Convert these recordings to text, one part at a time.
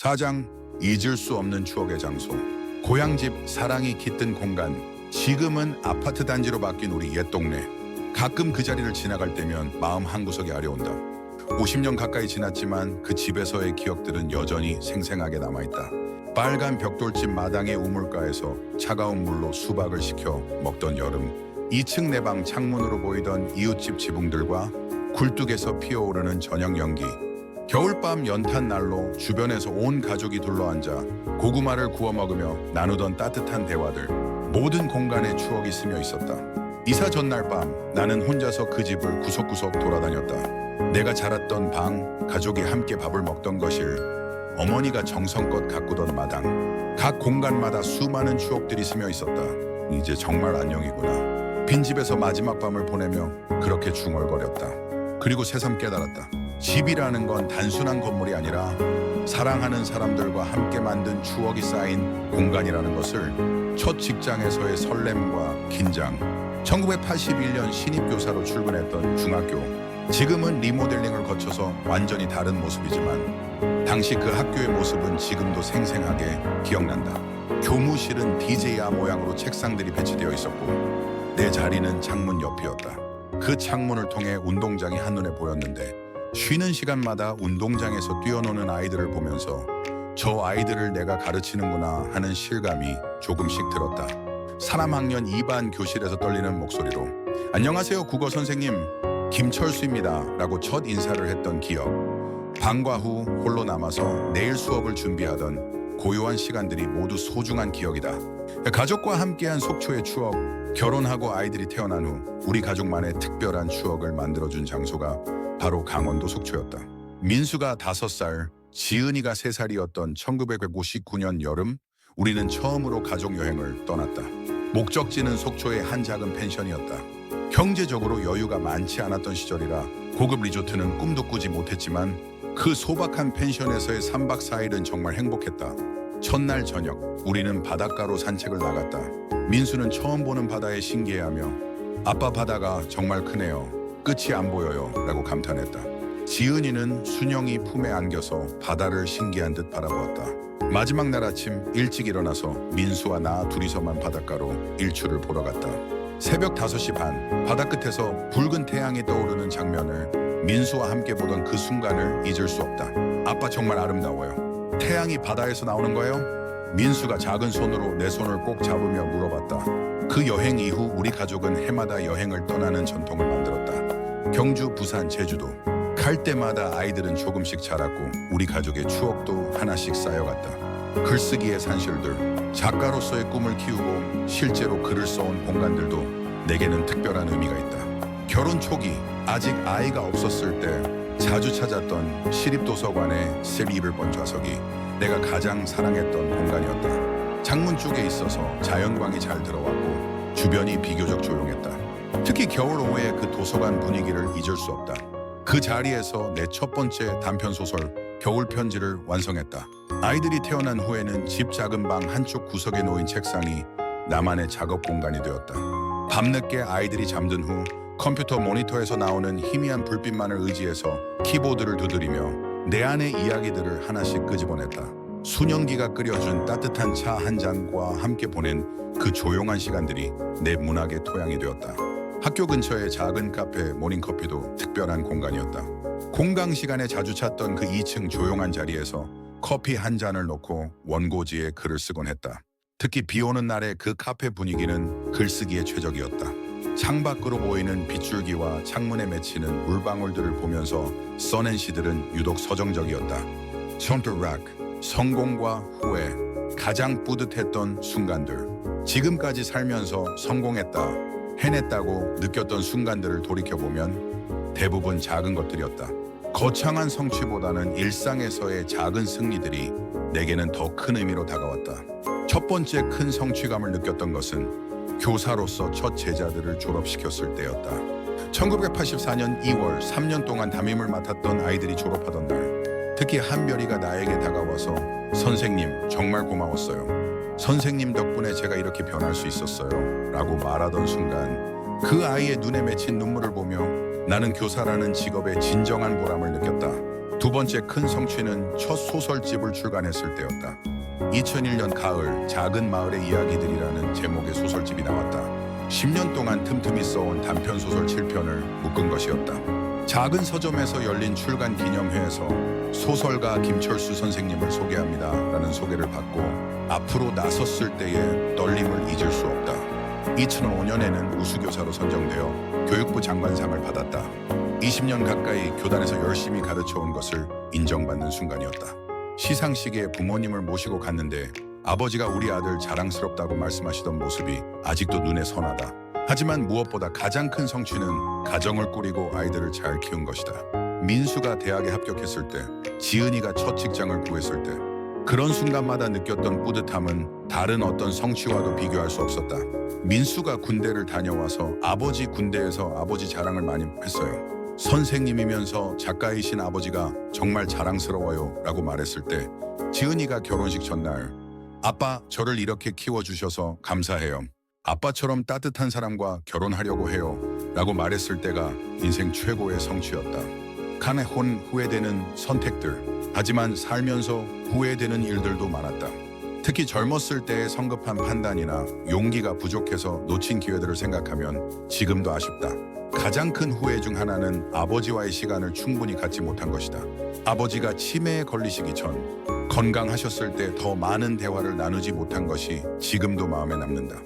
사장 잊을 수 없는 추억의 장소. 고향집 사랑이 깃든 공간. 지금은 아파트 단지로 바뀐 우리 옛 동네. 가끔 그 자리를 지나갈 때면 마음 한구석이 아려온다. 50년 가까이 지났지만 그 집에서의 기억들은 여전히 생생하게 남아있다. 빨간 벽돌집 마당의 우물가에서 차가운 물로 수박을 식혀 먹던 여름. 2층 내 방 창문으로 보이던 이웃집 지붕들과 굴뚝에서 피어오르는 저녁 연기 겨울밤 연탄 날로 주변에서 온 가족이 둘러앉아 고구마를 구워 먹으며 나누던 따뜻한 대화들 모든 공간에 추억이 스며 있었다. 이사 전날 밤 나는 혼자서 그 집을 구석구석 돌아다녔다. 내가 자랐던 방, 가족이 함께 밥을 먹던 거실, 어머니가 정성껏 가꾸던 마당. 각 공간마다 수많은 추억들이 스며 있었다. 이제 정말 안녕이구나. 빈집에서 마지막 밤을 보내며 그렇게 중얼거렸다. 그리고 새삼 깨달았다. 집이라는 건 단순한 건물이 아니라 사랑하는 사람들과 함께 만든 추억이 쌓인 공간이라는 것을 첫 직장에서의 설렘과 긴장, 1981년 신입교사로 출근했던 중학교, 지금은 리모델링을 거쳐서 완전히 다른 모습이지만 당시 그 학교의 모습은 지금도 생생하게 기억난다. 교무실은 DJ야 모양으로 책상들이 배치되어 있었고 내 자리는 창문 옆이었다. 그 창문을 통해 운동장이 한눈에 보였는데 쉬는 시간마다 운동장에서 뛰어노는 아이들을 보면서 저 아이들을 내가 가르치는구나 하는 실감이 조금씩 들었다. 3학년 2반 교실에서 떨리는 목소리로 안녕하세요 국어 선생님 김철수입니다 라고 첫 인사를 했던 기억 방과 후 홀로 남아서 내일 수업을 준비하던 고요한 시간들이 모두 소중한 기억이다. 가족과 함께한 속초의 추억 결혼하고 아이들이 태어난 후 우리 가족만의 특별한 추억을 만들어준 장소가 바로 강원도 속초였다. 민수가 다섯 살, 지은이가 세 살이었던 1959년 여름, 우리는 처음으로 가족 여행을 떠났다. 목적지는 속초의 한 작은 펜션이었다. 경제적으로 여유가 많지 않았던 시절이라 고급 리조트는 꿈도 꾸지 못했지만 그 소박한 펜션에서의 3박 4일은 정말 행복했다. 첫날 저녁, 우리는 바닷가로 산책을 나갔다. 민수는 처음 보는 바다에 신기해하며 아빠 바다가 정말 크네요. 끝이 안 보여요. 라고 감탄했다. 지은이는 순영이 품에 안겨서 바다를 신기한 듯 바라보았다. 마지막 날 아침 일찍 일어나서 민수와 나 둘이서만 바닷가로 일출을 보러 갔다. 새벽 5시 반 바다 끝에서 붉은 태양이 떠오르는 장면을 민수와 함께 보던 그 순간을 잊을 수 없다. 아빠 정말 아름다워요. 태양이 바다에서 나오는 거예요? 민수가 작은 손으로 내 손을 꼭 잡으며 물어봤다. 그 여행 이후 우리 가족은 해마다 여행을 떠나는 전통을 만들었다. 경주, 부산, 제주도. 갈 때마다 아이들은 조금씩 자랐고 우리 가족의 추억도 하나씩 쌓여갔다. 글쓰기의 산실들, 작가로서의 꿈을 키우고 실제로 글을 써온 공간들도 내게는 특별한 의미가 있다. 결혼 초기 아직 아이가 없었을 때 자주 찾았던 시립도서관의 세리블번 좌석이 내가 가장 사랑했던 공간이었다. 창문 쪽에 있어서 자연광이 잘 들어왔고 주변이 비교적 조용했다. 특히 겨울 오후의 그 도서관 분위기를 잊을 수 없다. 그 자리에서 내 첫 번째 단편 소설 겨울 편지를 완성했다. 아이들이 태어난 후에는 집 작은 방 한쪽 구석에 놓인 책상이 나만의 작업 공간이 되었다. 밤늦게 아이들이 잠든 후 컴퓨터 모니터에서 나오는 희미한 불빛만을 의지해서 키보드를 두드리며 내 안의 이야기들을 하나씩 끄집어냈다. 수년기가 끓여준 따뜻한 차 한 잔과 함께 보낸 그 조용한 시간들이 내 문학의 토양이 되었다. 학교 근처의 작은 카페 모닝커피도 특별한 공간이었다. 공강 시간에 자주 찾던 그 2층 조용한 자리에서 커피 한 잔을 놓고 원고지에 글을 쓰곤 했다. 특히 비 오는 날의 그 카페 분위기는 글쓰기에 최적이었다. 창밖으로 보이는 빗줄기와 창문에 맺히는 물방울들을 보면서 써낸 시들은 유독 서정적이었다. 손트락, 성공과 후회, 가장 뿌듯했던 순간들. 지금까지 살면서 성공했다, 해냈다고 느꼈던 순간들을 돌이켜보면 대부분 작은 것들이었다. 거창한 성취보다는 일상에서의 작은 승리들이 내게는 더 큰 의미로 다가왔다. 첫 번째 큰 성취감을 느꼈던 것은 교사로서 첫 제자들을 졸업시켰을 때였다. 1984년 2월 3년 동안 담임을 맡았던 아이들이 졸업하던 날 특히 한별이가 나에게 다가와서 선생님 정말 고마웠어요. 선생님 덕분에 제가 이렇게 변할 수 있었어요. 라고 말하던 순간 그 아이의 눈에 맺힌 눈물을 보며 나는 교사라는 직업의 진정한 보람을 느꼈다. 두 번째 큰 성취는 첫 소설집을 출간했을 때였다. 2001년 가을 작은 마을의 이야기들이라는 제목의 소설집이 나왔다. 10년 동안 틈틈이 써온 단편 소설 7편을 묶은 것이었다. 작은 서점에서 열린 출간 기념회에서 소설가 김철수 선생님을 소개합니다. 라는 소개를 받고 앞으로 나섰을 때의 떨림을 잊을 수 없다. 2005년에는 우수교사로 선정되어 교육부 장관상을 받았다. 20년 가까이 교단에서 열심히 가르쳐 온 것을 인정받는 순간이었다. 시상식에 부모님을 모시고 갔는데 아버지가 우리 아들 자랑스럽다고 말씀하시던 모습이 아직도 눈에 선하다. 하지만 무엇보다 가장 큰 성취는 가정을 꾸리고 아이들을 잘 키운 것이다. 민수가 대학에 합격했을 때, 지은이가 첫 직장을 구했을 때, 그런 순간마다 느꼈던 뿌듯함은 다른 어떤 성취와도 비교할 수 없었다. 민수가 군대를 다녀와서 아버지 군대에서 아버지 자랑을 많이 했어요. 선생님이면서 작가이신 아버지가 정말 자랑스러워요 라고 말했을 때 지은이가 결혼식 전날 아빠 저를 이렇게 키워주셔서 감사해요. 아빠처럼 따뜻한 사람과 결혼하려고 해요 라고 말했을 때가 인생 최고의 성취였다. 간에 혼 후회되는 선택들 하지만 살면서 후회되는 일들도 많았다. 특히 젊었을 때의 성급한 판단이나 용기가 부족해서 놓친 기회들을 생각하면 지금도 아쉽다. 가장 큰 후회 중 하나는 아버지와의 시간을 충분히 갖지 못한 것이다. 아버지가 치매에 걸리시기 전 건강하셨을 때 더 많은 대화를 나누지 못한 것이 지금도 마음에 남는다.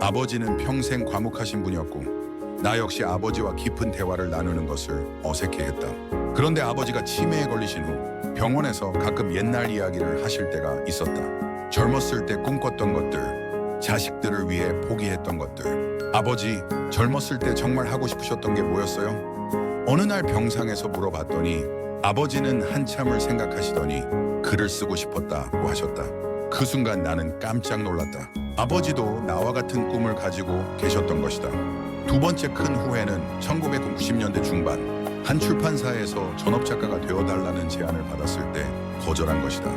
아버지는 평생 과묵하신 분이었고 나 역시 아버지와 깊은 대화를 나누는 것을 어색해했다. 그런데 아버지가 치매에 걸리신 후 병원에서 가끔 옛날 이야기를 하실 때가 있었다. 젊었을 때 꿈꿨던 것들, 자식들을 위해 포기했던 것들. 아버지, 젊었을 때 정말 하고 싶으셨던 게 뭐였어요? 어느 날 병상에서 물어봤더니 아버지는 한참을 생각하시더니 글을 쓰고 싶었다고 하셨다. 그 순간 나는 깜짝 놀랐다. 아버지도 나와 같은 꿈을 가지고 계셨던 것이다. 두 번째 큰 후회는 1990년대 중반 한 출판사에서 전업 작가가 되어달라는 제안을 받았을 때 거절한 것이다.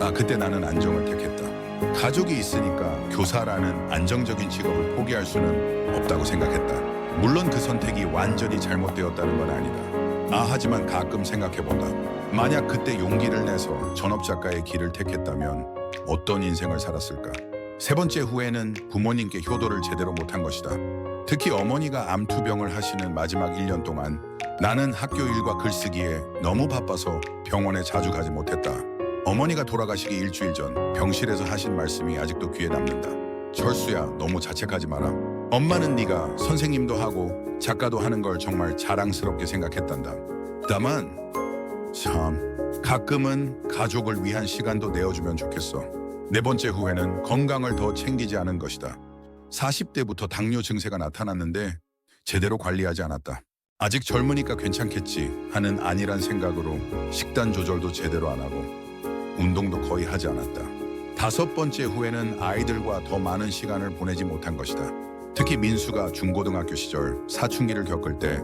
아, 그때 나는 안정을 택했다. 가족이 있으니까 교사라는 안정적인 직업을 포기할 수는 없다고 생각했다. 물론 그 선택이 완전히 잘못되었다는 건 아니다. 아, 하지만 가끔 생각해본다. 만약 그때 용기를 내서 전업 작가의 길을 택했다면 어떤 인생을 살았을까? 세 번째 후회는 부모님께 효도를 제대로 못한 것이다. 특히 어머니가 암투병을 하시는 마지막 1년 동안 나는 학교 일과 글쓰기에 너무 바빠서 병원에 자주 가지 못했다. 어머니가 돌아가시기 일주일 전 병실에서 하신 말씀이 아직도 귀에 남는다. 철수야, 너무 자책하지 마라. 엄마는 네가 선생님도 하고 작가도 하는 걸 정말 자랑스럽게 생각했단다. 다만 참 가끔은 가족을 위한 시간도 내어주면 좋겠어. 네 번째 후회는 건강을 더 챙기지 않은 것이다. 40대부터 당뇨 증세가 나타났는데 제대로 관리하지 않았다. 아직 젊으니까 괜찮겠지 하는 안일한 생각으로 식단 조절도 제대로 안 하고 운동도 거의 하지 않았다. 다섯 번째 후회는 아이들과 더 많은 시간을 보내지 못한 것이다. 특히 민수가 중고등학교 시절 사춘기를 겪을 때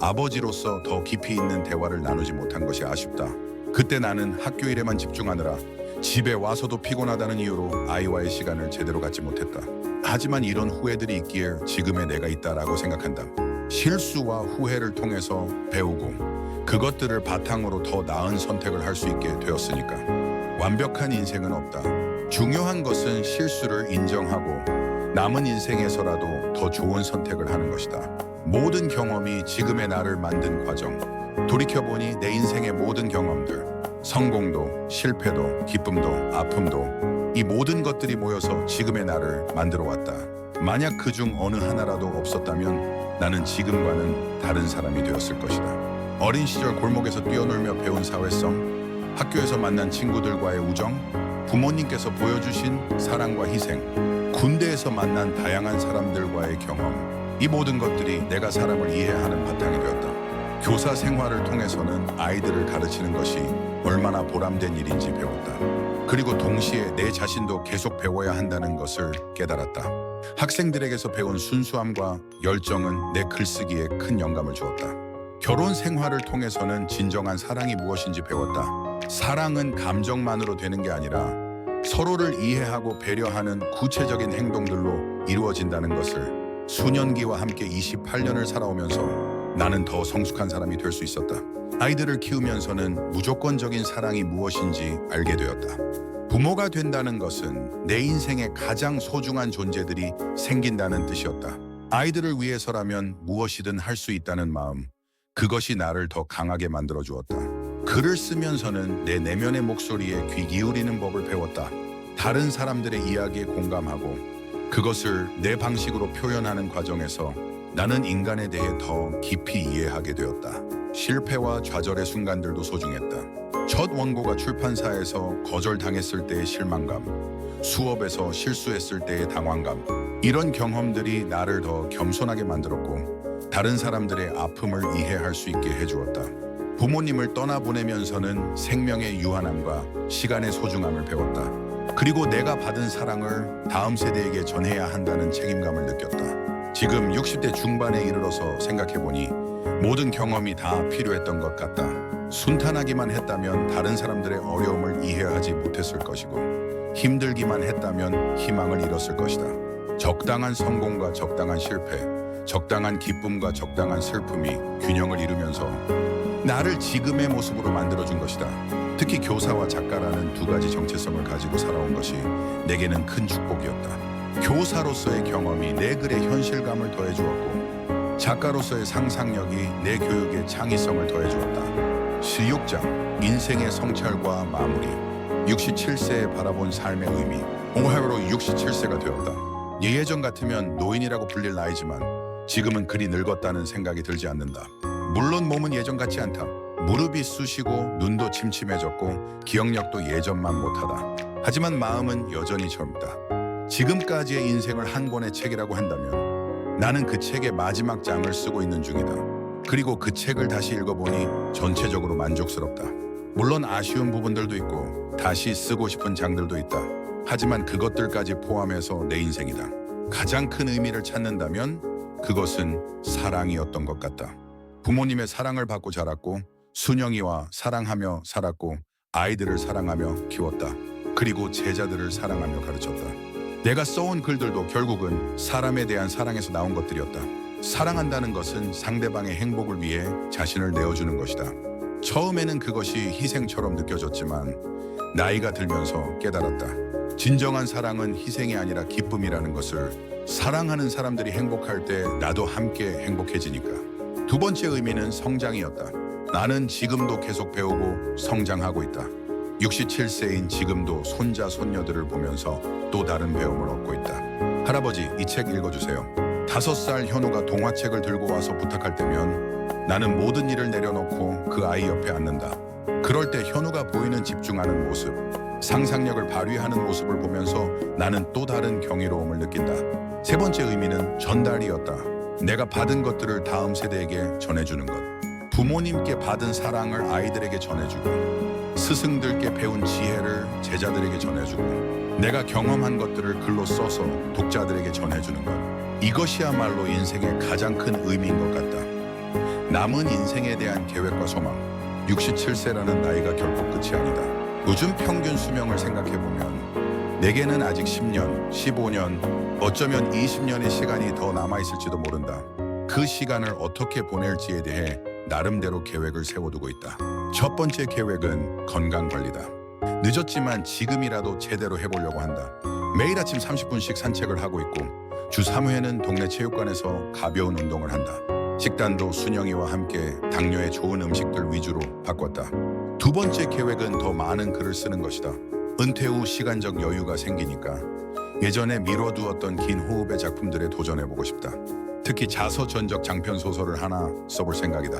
아버지로서 더 깊이 있는 대화를 나누지 못한 것이 아쉽다. 그때 나는 학교 일에만 집중하느라 집에 와서도 피곤하다는 이유로 아이와의 시간을 제대로 갖지 못했다. 하지만 이런 후회들이 있기에 지금의 내가 있다라고 생각한다. 실수와 후회를 통해서 배우고 그것들을 바탕으로 더 나은 선택을 할 수 있게 되었으니까. 완벽한 인생은 없다. 중요한 것은 실수를 인정하고 남은 인생에서라도 더 좋은 선택을 하는 것이다. 모든 경험이 지금의 나를 만든 과정. 돌이켜보니 내 인생의 모든 경험들, 성공도, 실패도, 기쁨도, 아픔도 이 모든 것들이 모여서 지금의 나를 만들어 왔다. 만약 그 중 어느 하나라도 없었다면 나는 지금과는 다른 사람이 되었을 것이다. 어린 시절 골목에서 뛰어놀며 배운 사회성, 학교에서 만난 친구들과의 우정, 부모님께서 보여주신 사랑과 희생, 군대에서 만난 다양한 사람들과의 경험, 이 모든 것들이 내가 사람을 이해하는 바탕이 되었다. 교사 생활을 통해서는 아이들을 가르치는 것이 얼마나 보람된 일인지 배웠다. 그리고 동시에 내 자신도 계속 배워야 한다는 것을 깨달았다. 학생들에게서 배운 순수함과 열정은 내 글쓰기에 큰 영감을 주었다. 결혼 생활을 통해서는 진정한 사랑이 무엇인지 배웠다. 사랑은 감정만으로 되는 게 아니라 서로를 이해하고 배려하는 구체적인 행동들로 이루어진다는 것을 수년기와 함께 28년을 살아오면서 나는 더 성숙한 사람이 될 수 있었다. 아이들을 키우면서는 무조건적인 사랑이 무엇인지 알게 되었다. 부모가 된다는 것은 내 인생에 가장 소중한 존재들이 생긴다는 뜻이었다. 아이들을 위해서라면 무엇이든 할 수 있다는 마음. 그것이 나를 더 강하게 만들어 주었다. 글을 쓰면서는 내 내면의 목소리에 귀 기울이는 법을 배웠다. 다른 사람들의 이야기에 공감하고 그것을 내 방식으로 표현하는 과정에서 나는 인간에 대해 더 깊이 이해하게 되었다. 실패와 좌절의 순간들도 소중했다. 첫 원고가 출판사에서 거절당했을 때의 실망감, 수업에서 실수했을 때의 당황감, 이런 경험들이 나를 더 겸손하게 만들었고 다른 사람들의 아픔을 이해할 수 있게 해주었다. 부모님을 떠나보내면서는 생명의 유한함과 시간의 소중함을 배웠다. 그리고 내가 받은 사랑을 다음 세대에게 전해야 한다는 책임감을 느꼈다. 지금 60대 중반에 이르러서 생각해보니 모든 경험이 다 필요했던 것 같다. 순탄하기만 했다면 다른 사람들의 어려움을 이해하지 못했을 것이고 힘들기만 했다면 희망을 잃었을 것이다. 적당한 성공과 적당한 실패, 적당한 기쁨과 적당한 슬픔이 균형을 이루면서 나를 지금의 모습으로 만들어준 것이다. 특히 교사와 작가라는 두 가지 정체성을 가지고 살아온 것이 내게는 큰 축복이었다. 교사로서의 경험이 내 글의 현실감을 더해 주었고 작가로서의 상상력이 내 교육의 창의성을 더해 주었다. 실육장, 인생의 성찰과 마무리, 67세에 바라본 삶의 의미, 오하요로 67세가 되었다. 예전 같으면 노인이라고 불릴 나이지만 지금은 그리 늙었다는 생각이 들지 않는다. 물론 몸은 예전 같지 않다. 무릎이 쑤시고 눈도 침침해졌고 기억력도 예전만 못하다. 하지만 마음은 여전히 젊다. 지금까지의 인생을 한 권의 책이라고 한다면 나는 그 책의 마지막 장을 쓰고 있는 중이다. 그리고 그 책을 다시 읽어보니 전체적으로 만족스럽다. 물론 아쉬운 부분들도 있고 다시 쓰고 싶은 장들도 있다. 하지만 그것들까지 포함해서 내 인생이다. 가장 큰 의미를 찾는다면 그것은 사랑이었던 것 같다. 부모님의 사랑을 받고 자랐고 순영이와 사랑하며 살았고 아이들을 사랑하며 키웠다. 그리고 제자들을 사랑하며 가르쳤다. 내가 써온 글들도 결국은 사람에 대한 사랑에서 나온 것들이었다. 사랑한다는 것은 상대방의 행복을 위해 자신을 내어주는 것이다. 처음에는 그것이 희생처럼 느껴졌지만 나이가 들면서 깨달았다. 진정한 사랑은 희생이 아니라 기쁨이라는 것을 사랑하는 사람들이 행복할 때 나도 함께 행복해지니까. 두 번째 의미는 성장이었다. 나는 지금도 계속 배우고 성장하고 있다. 67세인 지금도 손자 손녀들을 보면서 또 다른 배움을 얻고 있다. 할아버지 이 책 읽어주세요. 다섯 살 현우가 동화책을 들고 와서 부탁할 때면 나는 모든 일을 내려놓고 그 아이 옆에 앉는다. 그럴 때 현우가 보이는 집중하는 모습, 상상력을 발휘하는 모습을 보면서 나는 또 다른 경이로움을 느낀다. 세 번째 의미는 전달이었다. 내가 받은 것들을 다음 세대에게 전해주는 것. 부모님께 받은 사랑을 아이들에게 전해주고 스승들께 배운 지혜를 제자들에게 전해주고 내가 경험한 것들을 글로 써서 독자들에게 전해주는 것. 이것이야말로 인생의 가장 큰 의미인 것 같다. 남은 인생에 대한 계획과 소망. 67세라는 나이가 결코 끝이 아니다. 요즘 평균 수명을 생각해보면 내게는 아직 10년, 15년, 어쩌면 20년의 시간이 더 남아있을지도 모른다. 그 시간을 어떻게 보낼지에 대해 나름대로 계획을 세워두고 있다. 첫 번째 계획은 건강 관리다. 늦었지만 지금이라도 제대로 해보려고 한다. 매일 아침 30분씩 산책을 하고 있고 주 3회는 동네 체육관에서 가벼운 운동을 한다. 식단도 순영이와 함께 당뇨에 좋은 음식들 위주로 바꿨다. 두 번째 계획은 더 많은 글을 쓰는 것이다. 은퇴 후 시간적 여유가 생기니까 예전에 미뤄두었던 긴 호흡의 작품들에 도전해보고 싶다. 특히 자서전적 장편 소설을 하나 써볼 생각이다.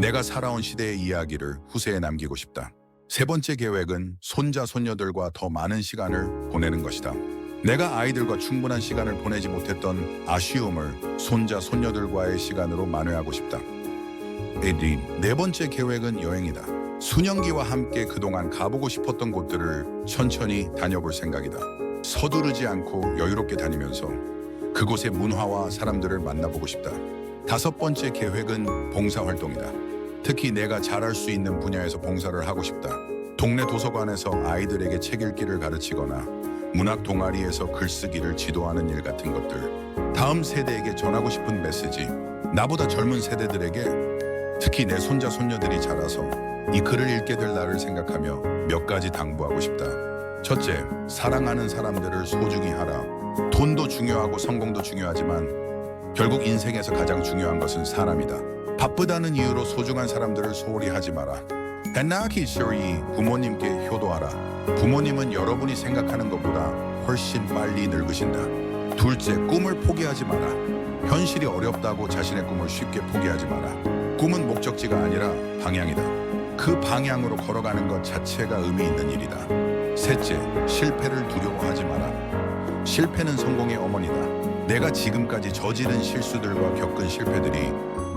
내가 살아온 시대의 이야기를 후세에 남기고 싶다. 세 번째 계획은 손자 손녀들과 더 많은 시간을 보내는 것이다. 내가 아이들과 충분한 시간을 보내지 못했던 아쉬움을 손자 손녀들과의 시간으로 만회하고 싶다. 에디 네 번째 계획은 여행이다. 순영기와 함께 그동안 가보고 싶었던 곳들을 천천히 다녀볼 생각이다. 서두르지 않고 여유롭게 다니면서 그곳의 문화와 사람들을 만나보고 싶다. 다섯 번째 계획은 봉사활동이다. 특히 내가 잘할 수 있는 분야에서 봉사를 하고 싶다. 동네 도서관에서 아이들에게 책 읽기를 가르치거나 문학 동아리에서 글쓰기를 지도하는 일 같은 것들. 다음 세대에게 전하고 싶은 메시지. 나보다 젊은 세대들에게 특히 내 손자 손녀들이 자라서 이 글을 읽게 될 날을 생각하며 몇 가지 당부하고 싶다. 첫째, 사랑하는 사람들을 소중히 하라. 돈도 중요하고 성공도 중요하지만 결국 인생에서 가장 중요한 것은 사람이다. 바쁘다는 이유로 소중한 사람들을 소홀히 하지 마라. 해나기 쇼리 부모님께 효도하라. 부모님은 여러분이 생각하는 것보다 훨씬 빨리 늙으신다. 둘째, 꿈을 포기하지 마라. 현실이 어렵다고 자신의 꿈을 쉽게 포기하지 마라. 꿈은 목적지가 아니라 방향이다. 그 방향으로 걸어가는 것 자체가 의미 있는 일이다. 셋째, 실패를 두려워하지 마라. 실패는 성공의 어머니다. 내가 지금까지 저지른 실수들과 겪은 실패들이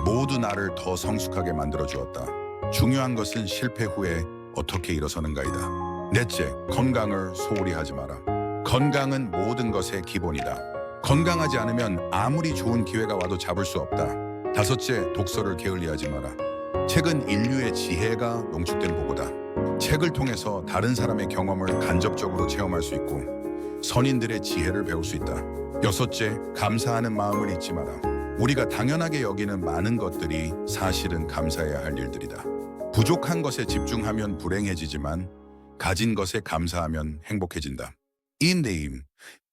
모두 나를 더 성숙하게 만들어 주었다. 중요한 것은 실패 후에 어떻게 일어서는가이다. 넷째, 건강을 소홀히 하지 마라. 건강은 모든 것의 기본이다. 건강하지 않으면 아무리 좋은 기회가 와도 잡을 수 없다. 다섯째, 독서를 게을리하지 마라. 책은 인류의 지혜가 농축된 보고다. 책을 통해서 다른 사람의 경험을 간접적으로 체험할 수 있고 선인들의 지혜를 배울 수 있다. 여섯째, 감사하는 마음을 잊지 마라. 우리가 당연하게 여기는 많은 것들이 사실은 감사해야 할 일들이다. 부족한 것에 집중하면 불행해지지만 가진 것에 감사하면 행복해진다. 인대임.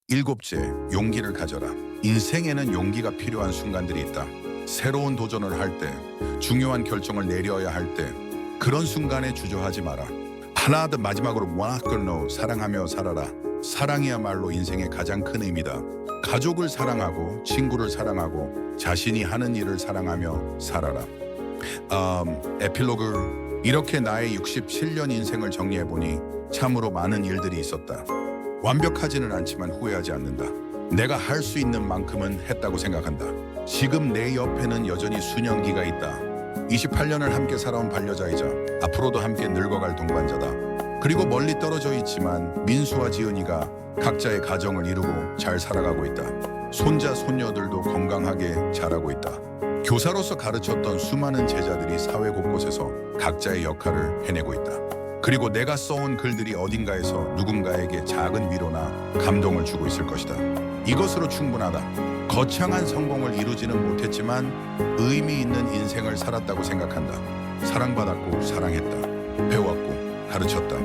일곱째, 용기를 가져라. 인생에는 용기가 필요한 순간들이 있다. 새로운 도전을 할 때, 중요한 결정을 내려야 할 때, 그런 순간에 주저하지 마라. 하나 더 마지막으로 와끌노 사랑하며 살아라. 사랑이야말로 인생의 가장 큰 의미다. 가족을 사랑하고 친구를 사랑하고 자신이 하는 일을 사랑하며 살아라. 음, 에필로그 이렇게 나의 67년 인생을 정리해 보니 참으로 많은 일들이 있었다. 완벽하지는 않지만 후회하지 않는다. 내가 할 수 있는 만큼은 했다고 생각한다. 지금 내 옆에는 여전히 수년기가 있다. 28년을 함께 살아온 반려자이자 앞으로도 함께 늙어갈 동반자다. 그리고 멀리 떨어져 있지만 민수와 지은이가 각자의 가정을 이루고 잘 살아가고 있다. 손자 손녀들도 건강하게 자라고 있다. 교사로서 가르쳤던 수많은 제자들이 사회 곳곳에서 각자의 역할을 해내고 있다. 그리고 내가 써온 글들이 어딘가에서 누군가에게 작은 위로나 감동을 주고 있을 것이다. 이것으로 충분하다. 거창한 성공을 이루지는 못했지만 의미 있는 인생을 살았다고 생각한다. 사랑받았고 사랑했다. 배웠고 가르쳤다.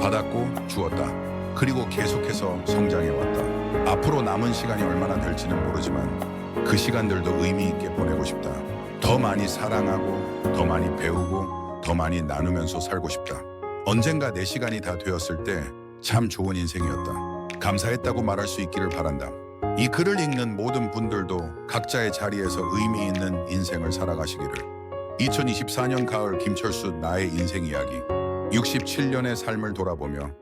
받았고 주었다. 그리고 계속해서 성장해왔다. 앞으로 남은 시간이 얼마나 될지는 모르지만 그 시간들도 의미 있게 보내고 싶다. 더 많이 사랑하고 더 많이 배우고 더 많이 나누면서 살고 싶다. 언젠가 내 시간이 다 되었을 때 참 좋은 인생이었다. 감사했다고 말할 수 있기를 바란다. 이 글을 읽는 모든 분들도 각자의 자리에서 의미 있는 인생을 살아가시기를. 2024년 가을 김철수 나의 인생 이야기. 67년의 삶을 돌아보며